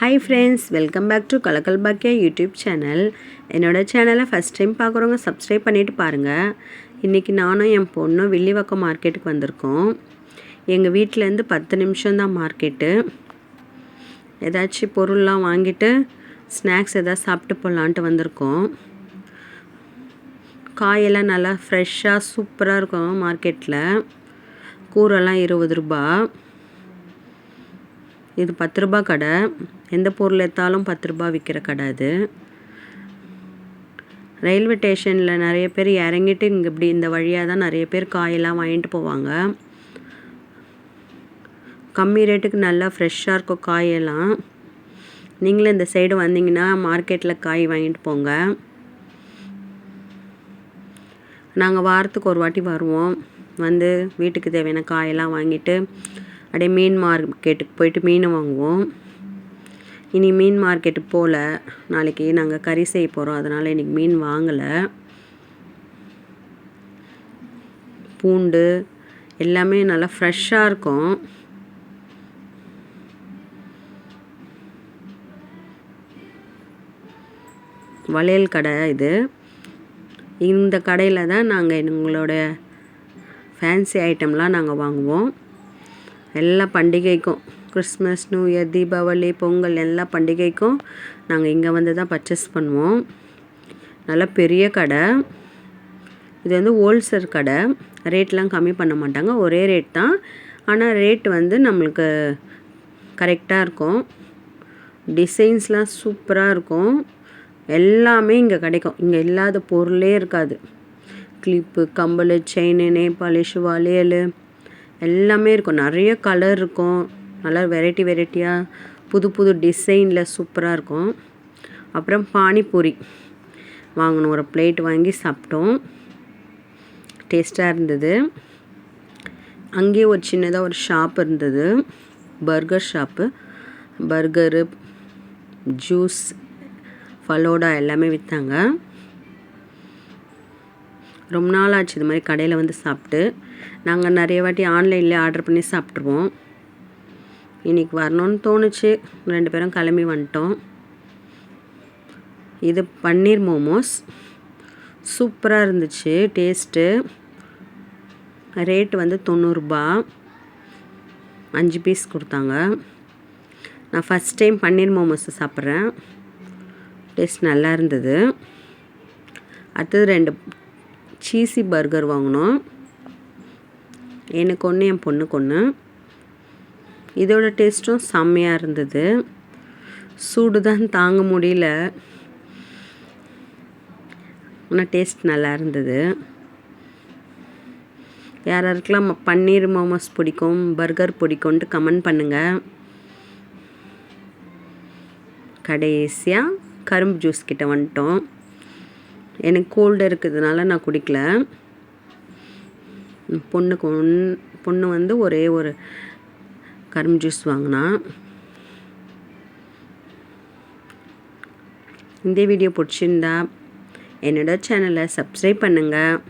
Hi friends welcome back to Kalakkal Baakiya YouTube channel என்னோடய சேனலை first time பார்க்குறவங்க subscribe பண்ணிவிட்டு பாருங்கள் இன்றைக்கி நானும் என் பொண்ணும் வில்லிவாக்கம் மார்க்கெட்டுக்கு வந்திருக்கோம். எங்கள் வீட்டிலேருந்து பத்து நிமிஷம்தான் மார்க்கெட்டு ஏதாச்சும் பொருள்லாம் வாங்கிட்டு ஸ்நாக்ஸ் எதாவது சாப்பிட்டு போகலான்ட்டு வந்திருக்கோம். காயெல்லாம் நல்லா ஃப்ரெஷ்ஷாக சூப்பராக இருக்கும் மார்க்கெட்டில் கூரெல்லாம் இருபது ரூபா. இது பத்து ரூபா கடை. எந்த பொருள் எடுத்தாலும் பத்து ரூபா விற்கிற கடை அது. ரயில்வே ஸ்டேஷனில் நிறைய பேர் இறங்கிட்டு இங்கே இப்படி இந்த வழியாக தான் நிறைய பேர் காயெல்லாம் வாங்கிட்டு போவாங்க. கம்மி ரேட்டுக்கு நல்லா ஃப்ரெஷ்ஷாக இருக்கும் காயெல்லாம். நீங்களும் இந்த சைடு வந்தீங்கன்னா மார்க்கெட்டில் காய் வாங்கிட்டு போங்க. நாங்கள் வாரத்துக்கு ஒரு வாட்டி வருவோம். வந்து வீட்டுக்கு தேவையான காயெல்லாம் வாங்கிட்டு அப்படியே மீன் மார்க்கெட்டுக்கு போயிட்டு மீன் வாங்குவோம். இனி மீன் மார்க்கெட்டுக்கு போகல நாளைக்கு நாங்கள் கறி செய்ய போகிறோம் அதனால் இன்றைக்கி மீன் வாங்கலை. பூண்டு எல்லாமே நல்லா ஃப்ரெஷ்ஷாக இருக்கும். வளையல் கடை இது. இந்த கடையில் தான் நாங்கள் எங்களோட ஃபேன்சி ஐட்டம்லாம் நாங்கள் வாங்குவோம். எல்லா பண்டிகைக்கும் Christmas new year Deepavali Pongal எல்லா பண்டிகைக்கும் நாங்கள் இங்கே வந்து தான் பர்ச்சேஸ் பண்ணுவோம். நல்லா பெரிய கடை. இது வந்து ஹோல்சேல் கடை. ரேட்லாம் கம்மி பண்ண மாட்டாங்க. ஒரே ரேட் தான். ஆனால் ரேட் வந்து நம்மளுக்கு கரெக்டாக இருக்கும். டிசைன்ஸ்லாம் சூப்பராக இருக்கும். எல்லாமே இங்கே கிடைக்கும். இங்கே இல்லாத பொருளே இருக்காது. கிளிப்பு கம்பல் செயின் நேபாளி வளையல் எல்லாமே இருக்கும். நிறைய கலர் இருக்கும். நல்லா வெரைட்டி வெரைட்டியாக புது புது டிசைனில் சூப்பராக இருக்கும். அப்புறம் பானிபூரி வாங்கினோம் ஒரு பிளேட் வாங்கி சாப்பிட்டோம். டேஸ்ட்டாக இருந்தது. அங்கேயே ஒரு சின்னதாக ஒரு ஷாப் இருந்தது. Burger shop burger juice falooda எல்லாமே விற்றாங்க ரொம்ப நாள் ஆச்சு இது மாதிரி கடையில் வந்து சாப்பிட்டு. நாங்கள் நிறைய வாட்டி ஆன்லைனில் ஆர்டர் பண்ணி சாப்பிட்ருவோம் இன்றைக்கி வரணும்னு தோணுச்சு. ரெண்டு பேரும் கிளம்பி வந்துட்டோம். இது பன்னீர் மோமோஸ். சூப்பராக இருந்துச்சு டேஸ்ட்டு. ரேட்டு வந்து தொண்ணூறுரூபா அஞ்சு பீஸ் கொடுத்தாங்க. நான் ஃபஸ்ட் டைம் பன்னீர் மோமோஸ் சாப்பிட்றேன். டேஸ்ட் நல்லா இருந்தது. அடுத்தது ரெண்டு சீசி பர்கர் வாங்கினோம். எனக்கு ஒன்று என் பொண்ணுக்கு ஒன்று இதோட டேஸ்ட்டும் செம்மையாக இருந்தது. சூடு தான் தாங்க முடியல. ஆனால் டேஸ்ட் நல்லா இருந்தது. யார் யாருக்கெல்லாம் பன்னீர் மோமோஸ் பிடிக்கும் பர்கர் பிடிக்கும்ன்ட்டு கமெண்ட் பண்ணுங்கள் கடைசியாக கரும்பு ஜூஸ் கிட்ட வந்துட்டோம். எனக்கு கோல்டு இருக்கிறதுனால நான் குடிக்கல. பொண்ணுக்கு ஒன் பொண்ணு வந்து ஒரே ஒரு கரும்பு ஜூஸ் வாங்கினா. இந்த வீடியோ பிடிச்சிருந்தா என்னோட சேனலை சப்ஸ்கிரைப் பண்ணுங்கள்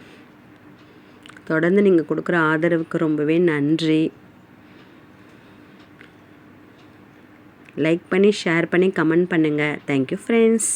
தொடர்ந்து நீங்கள் கொடுக்குற ஆதரவுக்கு ரொம்பவே நன்றி. லைக் பண்ணி ஷேர் பண்ணி கமெண்ட் பண்ணுங்கள் தேங்க்யூ ஃப்ரெண்ட்ஸ்